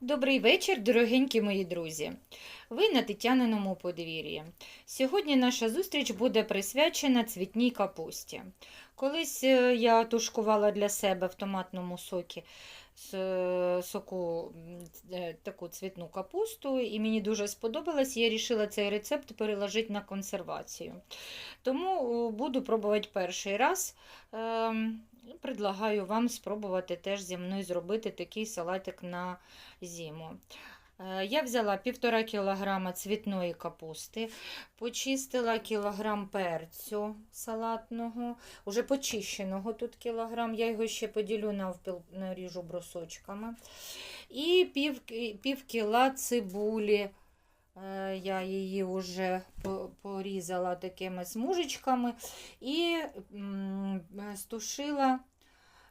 Добрий вечір, дорогенькі мої друзі. Ви на Тетяниному подвір'ї. Сьогодні наша зустріч буде присвячена цвітній капусті. Колись е, я тушкувала для себе в томатному сокі е, соку е, таку цвітну капусту, і мені дуже сподобалось. Я вирішила цей рецепт переложити на консервацію. Тому буду пробувати перший раз. Предлагаю вам спробувати теж зі мною зробити такий салатик на зиму. Е, Я взяла 1,5 кг цвітної капусти, почистила кілограм перцю салатного, уже почищеного тут кілограм, я його ще поділю навпіл, наріжу брусочками. І пів, пів кіла цибулі. Е, Я її вже порізала такими смужечками і стушила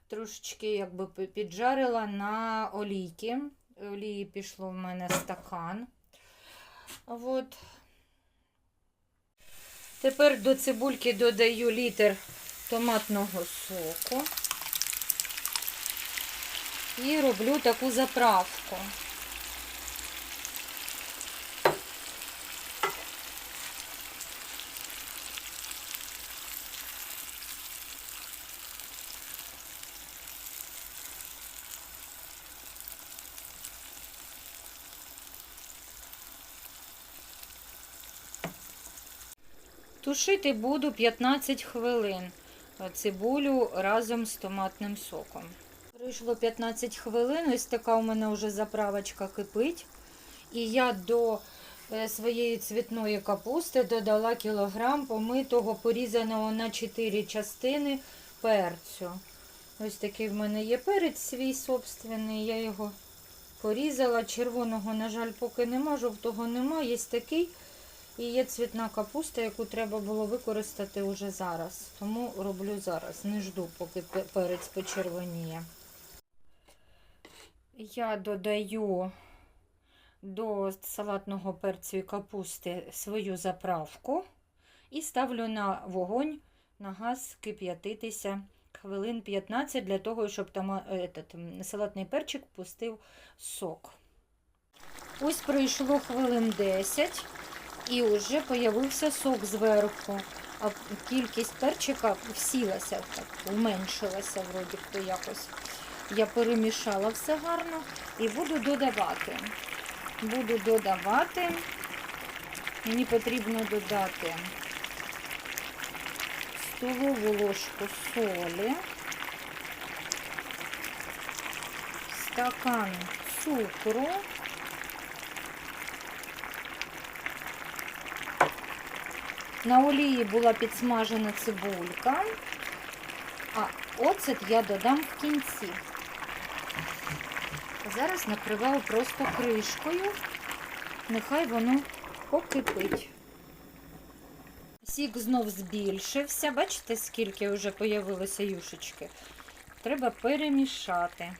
трошечки якби піджарила на олійки. Олії пішло в мене стакан. От. Тепер до цибульки додаю літр томатного соку і роблю таку заправку. Тушити буду 15 хвилин е, цибулю разом з томатним соком. Пройшло 15 хвилин, ось така у мене вже заправочка кипить. І я до е, своєї цвітної капусти додала кілограм помитого, порізаного на 4 частини перцю. Ось такий в мене є перець свій собственний, я його порізала. Червоного, на жаль, поки нема, жовтого нема, є такий. І є цвітна капуста, яку треба було використати уже зараз. Тому роблю зараз. Не жду, поки перець почервоніє. Я додаю до салатного перцю і капусти свою заправку і ставлю на вогонь на газ кип'ятитися хвилин 15 для того, щоб там этот, салатний перчик пустив сок. Ось пройшло хвилин 10. І вже появився сок зверху, а кількість перчика всілася, так, уменшилася вроді то якось. Я перемішала все гарно і буду додавати. Буду додавати. Мені потрібно додати столову ложку солі, стакан цукру. На олії була підсмажена цибулька, а оцет я додам в кінці. Зараз накриваю просто кришкою, нехай воно покипить. Сік знов збільшився. Бачите, скільки вже появилося юшечки? Треба перемішати.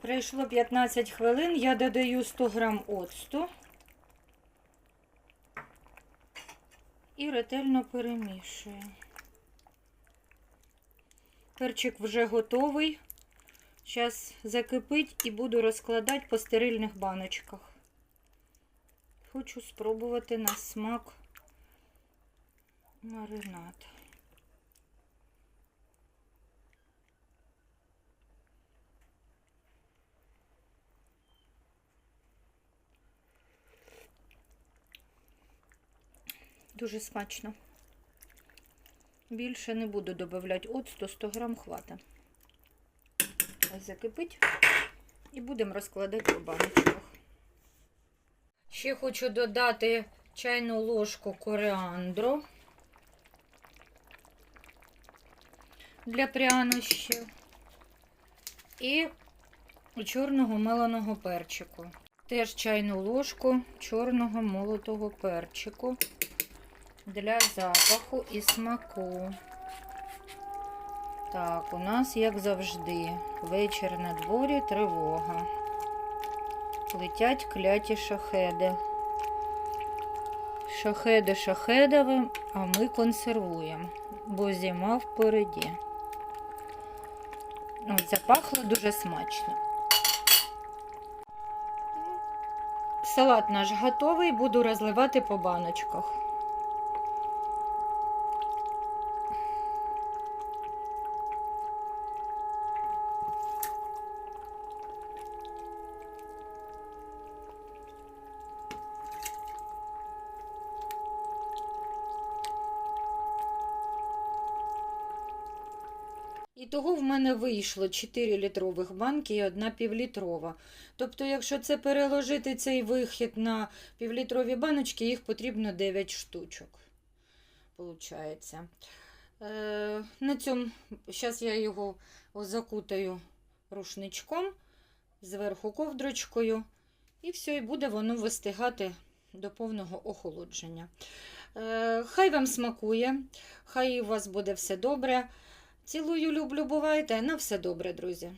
Пройшло 15 хвилин, я додаю 100 грам оцту. І ретельно перемішую. Перчик вже готовий. Зараз закипить і буду розкладати по стерильних баночках. Хочу спробувати на смак маринад. Дуже смачно. Більше не буду додавати оцту, 100 грам хвата. Закипить і будемо розкладати по баночках. Ще хочу додати чайну ложку коріандру для прянощів і чорного меленого перчику. Теж чайну ложку чорного молотого перчику для запаху і смаку. Так, у нас, як завжди, вечір на дворі тривога. Летять кляті шахеди. Шахеди шахедовим, а ми консервуємо, бо зима впереді. От, запахло дуже смачно. Салат наш готовий, буду розливати по баночках. І того в мене вийшло 4 літрових банки і одна півлітрова. Тобто, якщо це переложити цей вихід на півлітрові баночки, їх потрібно 9 штучок. Получається. Е, на цьому, зараз я його закутаю рушничком, зверху ковдрочкою, і все, і буде воно вистигати до повного охолодження. Е, хай вам смакує, хай у вас буде все добре. Цілую, люблю, бувайте. На все добре, друзі.